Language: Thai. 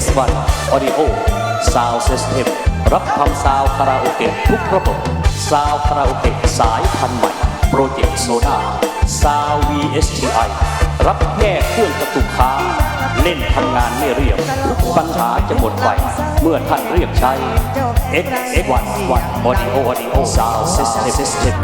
X1 Audio Sound System รับทำซาวคาราโอเกะทุกระบบซาวคาราโอเกะสายพันธุ์ใหม่ โปรเจกต์โซนาซาว VSTI รับแก้เครื่องกระตุกค้างเล่นทำงานไม่เรียบทุกปัญหาจะหมดไป เมื่อท่านเรียกใช้ X X1 Audio Audio Sound System